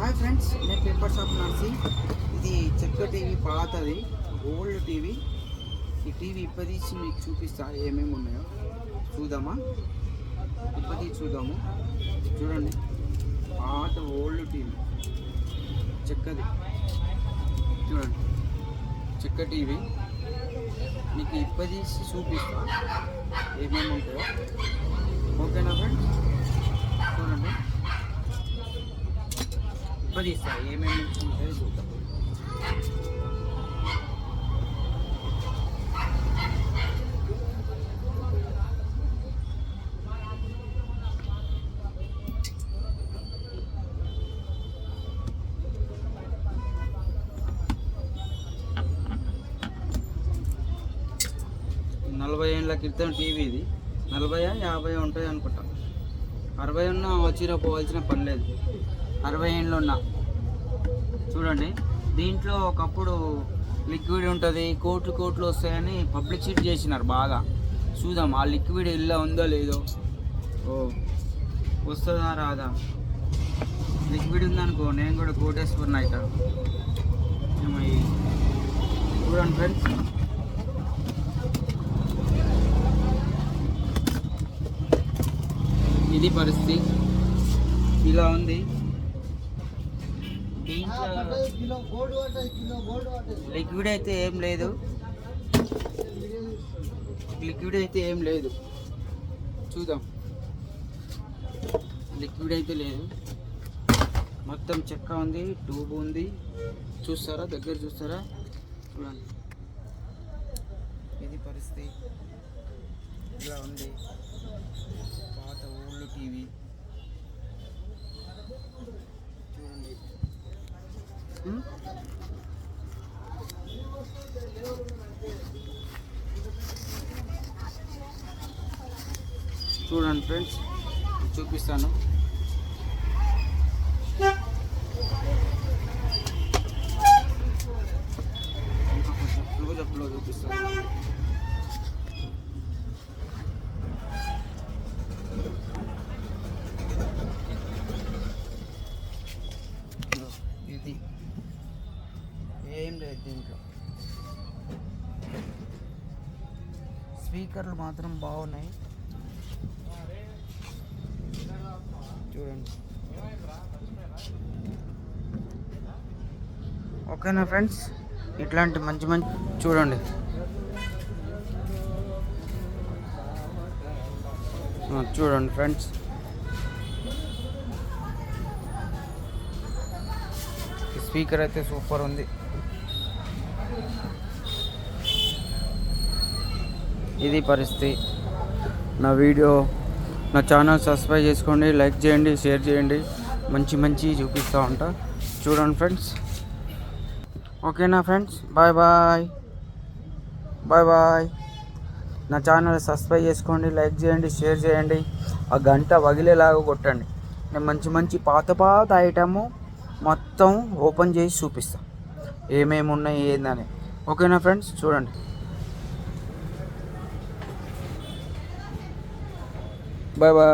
Hi friends నేను paper shop నర్సి ఇది చెక్క టీవీ పాతది ఓల్డ్ టీవీ. ఈ టీవీ ఇప్పదీసి మీకు చూపిస్తా ఏమేమి ఉన్నాయో చూద్దామా? ఇప్పటి చూద్దాము. చూడండి పాత ఓల్డ్ టీవీ. చెక్కది. చూడండి చెక్క టీవీ. మీకు ఇప్పదీసి చూపిస్తా ఏమేమి ఉంటాయో. ఇప్పదీస్తా ఏమేమి ఉంటాయో చూద్దాం. నలభై ఏళ్ళ క్రితం టీవీ ఇది. నలభై యాభై ఉంటాయి అనుకుంటా అరవై ఉన్న వచ్చిన పోవాల్సిన పని లేదు. అరవై ఏళ్ళు ఉన్న. చూడండి దీంట్లో ఒకప్పుడు లిక్విడ్ ఉంటుంది కోట్లు కోట్లు వస్తాయని పబ్లిసిటీ చేసినారు బాగా. చూద్దాం ఆ లిక్విడ్ ఇలా ఉందో లేదో. ఓ వస్తుందా రాదా? లిక్విడ్ ఉందనుకో నేను కూడా కోటేశ్వరన్ అవుతా చూడండి ఫ్రెండ్స్. ఇది పరిస్థితి. ఇలా ఉంది. లిక్విడ్ అయితే ఏం లేదు. లిక్విడ్ అయితే ఏం లేదు. చూద్దాం. లిక్విడ్ అయితే లేదు. మొత్తం చెక్క ఉంది ట్యూబ్ ఉంది. చూస్తారా? దగ్గర చూస్తారా? చూడండి. ఇది పరిస్థితి. ఇలా ఉంది. పాత ఓల్డ్ టీవీ చూడండి ఉమ్? చూడండి ఫ్రెండ్స్ చూపిస్తాను. ఇంకా కొంచెం క్లోజప్లో చూపిస్తాను ఇదిగో, ఇది ఏం లేదు దీంట్లో. స్పీకర్లు మాత్రం బాగున్నాయి. చూడండి. ఓకేనా ఫ్రెండ్స్? ఇట్లాంటి మంచి మంచి చూడండి. చూడండి ఫ్రెండ్స్. స్పీకర్ అయితే సూపర్ ఉంది. ఇది పరిస్థితి. నా వీడియో నా ఛానల్ సబ్స్క్రైబ్ చేసుకోండి లైక్ చేయండి షేర్ చేయండి. మంచి మంచి చూపిస్తూ ఉంటా. చూడండి ఫ్రెండ్స్. ఓకేనా friends? Bye bye. Bye bye. నా ఛానల్ సబ్స్క్రైబ్ చేసుకోండి లైక్ చేయండి షేర్ చేయండి. ఆ గంట వగిలేలాగా కొట్టండి. నేను మంచి మంచి పాత పాత ఐటము మొత్తం ఓపెన్ చేసి చూపిస్తాను ఏమేమి ఉన్నాయి ఏందని. ఓకేనా ఫ్రెండ్స్? చూడండి. Bye bye